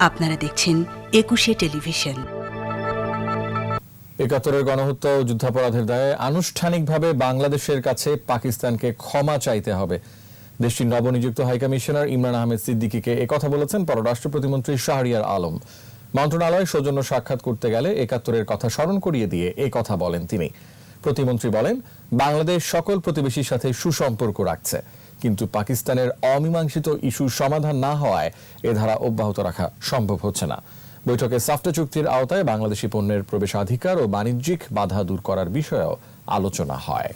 আপনারা দেখছেন একুশে টেলিভিশন। একাত্তরের গণহত্যা ও যুদ্ধাপরাধের দায়ে আনুষ্ঠানিকভাবে বাংলাদেশের কাছে পাকিস্তানকে ক্ষমা চাইতে হবে। দেশটির নবনিযুক্ত হাইকমিশনার ইমরান আহমেদ সিদ্দিকিকে একথা বলেছেন পররাষ্ট্র প্রতিমন্ত্রী শাহরিয়ার আলম। মন্ত্রণালয়ে সৌজন্য সাক্ষাৎ করতে গেলে একাত্তরের কথা স্মরণ করিয়ে দিয়ে এই কথা বলেন তিনি। প্রতিমন্ত্রী বলেন, বাংলাদেশ সকল প্রতিবেশীর সাথে সুসম্পর্ক রাখছে। কিন্তু পাকিস্তানের অমীমাংসিত ইস্যুর সমাধান না হওয়ায় এ ধারা অব্যাহত রাখা সম্ভব হচ্ছে না। বৈঠকে সাফটা চুক্তির আওতায় বাংলাদেশি পণ্যের প্রবেশাধিকার ও বাণিজ্যিক বাধা দূর করার বিষয়েও আলোচনা হয়।